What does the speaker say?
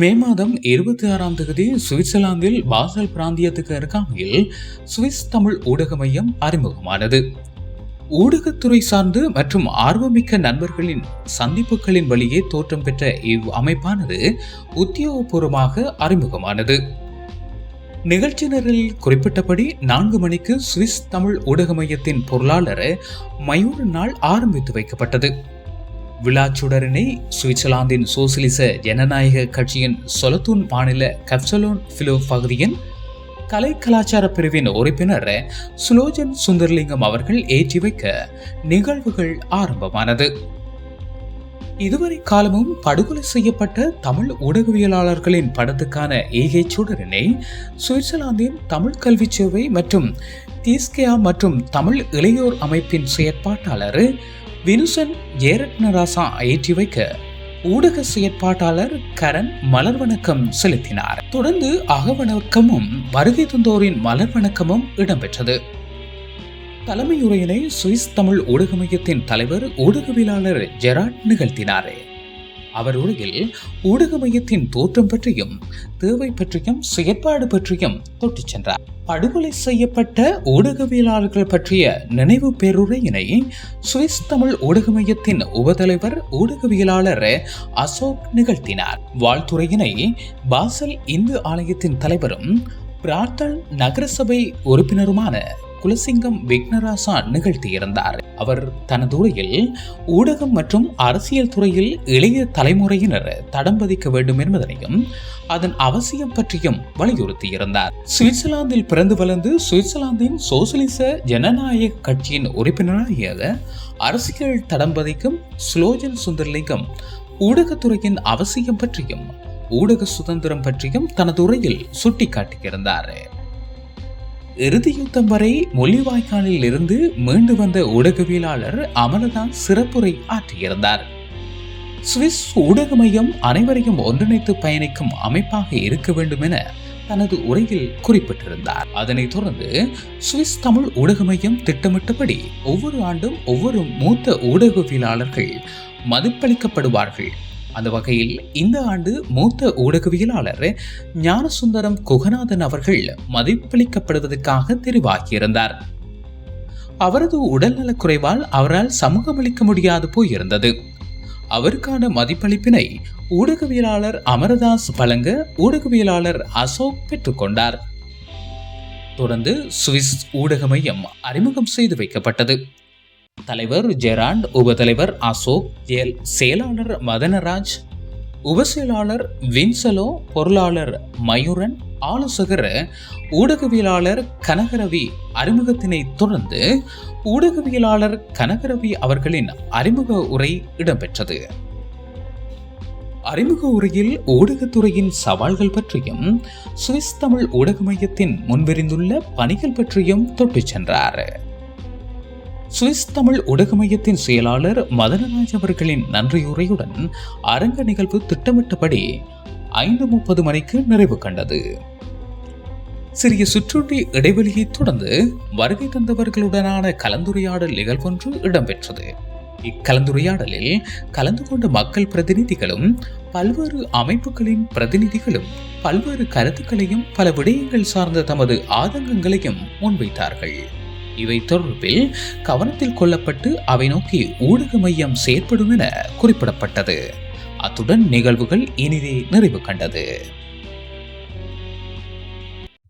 மே மாதம் இருபத்தி ஆறாம் தேதி சுவிட்சர்லாந்தில் பாசல் பிராந்தியத்துக்கு அருகாமையில் சுவிஸ் தமிழ் ஊடக மையம் அறிமுகமானது. ஊடகத்துறை சார்ந்து மற்றும் ஆர்வமிக்க நண்பர்களின் சந்திப்புகளின் வழியே தோற்றம் பெற்ற இவ் அமைப்பானது உத்தியோகபூர்வமாக அறிமுகமானது. நிகழ்ச்சி நிரலில் குறிப்பிட்டபடி நான்கு மணிக்கு சுவிஸ் தமிழ் ஊடக மையத்தின் பொருளாளர் மயூர் நாள் ஆரம்பித்து வைக்கப்பட்டது. விழாச்சுடரினை சுவிட்சர்லாந்தின் சோசியலிச ஜனநாயக கட்சியின் சொலத்தூன் மாநில கப்சலோன் பிலோ பகுதியின் கலை கலாச்சார பிரிவின் உறுப்பினர் சுலோஜன் சுந்தர்லிங்கம் அவர்கள் ஏற்றி வைக்க நிகழ்வுகள் ஆரம்பமானது. இதுவரை காலமும் படுகொலை செய்யப்பட்ட தமிழ் ஊடகவியலாளர்களின் படத்துக்கான ஏகை சுடரினை சுவிட்சர்லாந்தின் தமிழ் கல்வி சேவை மற்றும் தீஸ்கேயா மற்றும் தமிழ் இளையோர் அமைப்பின் செயற்பாட்டாளர் வினுசன் ஏரட்னராசா ஏற்றி வைக்க ஊடக செயற்பாட்டாளர் கரண் மலர் வணக்கம் செலுத்தினார். தொடர்ந்து அகவணக்கமும் வருகை தந்தோரின் மலர் வணக்கமும் இடம்பெற்றது. தலைமையுரையினை சுவிஸ் தமிழ் ஊடக மையத்தின் தலைவர் ஊடகவியலாளர் ஜெராட் நிகழ்த்தினார். அவர் உரையில் ஊடக மையத்தின் தோற்றம் பற்றியும் தேவை பற்றியும் செயற்பாடு பற்றியும் தொட்டுச் சென்றார். படுகொலை செய்யப்பட்ட ஊடகவியலாளர்கள் பற்றிய நினைவு பேருரையினை சுவிஸ் தமிழ் ஊடக மையத்தின் உபதலைவர் ஊடகவியலாளர் அசோக் நிகழ்த்தினார். வாழ்த்துறையினை பாசல் இந்து ஆலயத்தின் தலைவரும் பிரார்த்தல் நகரசபை உறுப்பினருமான குலசிங்கம் விக்னராசா நிகழ்த்தியிருந்தார். அவர் தனது உரையில் ஊடகம் மற்றும் அரசியல் துறையில் இளைய தலைமுறையினர் தடம் பதிக்க வேண்டும் என்பதனையும் அதன் அவசியம் பற்றியும் வலியுறுத்தியிருந்தார். சுவிட்சர்லாந்தில் பிறந்து வளர்ந்து சுவிட்சர்லாந்தின் சோசியலிச ஜனநாயக கட்சியின் உறுப்பினராக அரசியல் தடம்பதிக்கும் ஸ்லோஜன் சுலோஜன் சுந்தர்லிங்கம் ஊடகத்துறையின் அவசியம் பற்றியும் ஊடக சுதந்திரம் பற்றியும் தனது உரையில் சுட்டிக்காட்டியிருந்தார். இறுதி யுத்தம் வரை மொழிவாய்க்காலில் இருந்து மீண்டு வந்த ஊடகவியலாளர் அமலதான் சிறப்புரை ஆற்றியிருந்தார். சுவிஸ் ஊடக மையம் அனைவரையும் ஒன்றிணைத்து பயணிக்கும் அமைப்பாக இருக்க வேண்டும் என தனது உரையில் குறிப்பிட்டிருந்தார். அதனைத் தொடர்ந்து சுவிஸ் தமிழ் ஊடக மையம் திட்டமிட்டபடி ஒவ்வொரு ஆண்டும் ஒவ்வொரு மூத்த ஊடகவியலாளர்கள் மதிப்பளிக்கப்படுவார்கள். அந்த வகையில் இந்த ஆண்டு மூத்த ஊடகவியலாளர் ஞானசுந்தரம் குகநாதன் அவர்கள் மதிப்பளிக்கப்படுவதற்காக தெரிவாகியிருந்தார். அவரது உடல்நலக் குறைவால் அவரால் சமூகமளிக்க முடியாது போயிருந்தது. அவருக்கான மதிப்பளிப்பினை ஊடகவியலாளர் அமரதாஸ் வழங்க ஊடகவியலாளர் அசோக் பெற்றுக்கொண்டார் தொடர்ந்து சுவிஸ் ஊடக மையம் அறிமுகம் செய்து வைக்கப்பட்டது. தலைவர் ஜெராண்ட் உபதலைவர் அசோக் செயலாளர் மதனராஜ் உபசெயலாளர் வின்சலோ பொருளாளர் மயூரன் ஆலோசகர் ஊடகவியலாளர் கனகரவி அறிமுகத்தினை தொடர்ந்து ஊடகவியலாளர் கனகரவி அவர்களின் அறிமுக உரை இடம்பெற்றது. அறிமுக உரையில் ஊடகத்துறையின் சவால்கள் பற்றியும் சுவிஸ் தமிழ் ஊடக மையத்தின் முன்விரிந்துள்ள பணிகள் பற்றியும் தொட்டுச் சென்றார். சுவிஸ் தமிழ் ஊடக மையத்தின் செயலாளர் மதனராஜ் அவர்களின் நன்றியுரையுடன் அரங்க நிகழ்வு திட்டமிட்டபடி ஐந்து முப்பது மணிக்கு நிறைவு கண்டது. சிறிய சுற்றுண்டி இடைவெளியை தொடர்ந்து வருகை தந்தவர்களுடனான கலந்துரையாடல் நிகழ்வொன்று இடம்பெற்றது. இக்கலந்துரையாடலில் கலந்து கொண்ட மக்கள் பிரதிநிதிகளும் பல்வேறு அமைப்புகளின் பிரதிநிதிகளும் பல்வேறு கருத்துக்களையும் பல விடயங்கள் சார்ந்த தமது ஆதங்கங்களையும் முன்வைத்தார்கள். இவை தொடர்பில் கவனத்தில் கொள்ளப்பட்டு அவை நோக்கி ஊடக மையம் செயற்படும் என குறிப்பிடப்பட்டது. அத்துடன் நிகழ்வுகள் இனிதே நிறைவு கண்டது.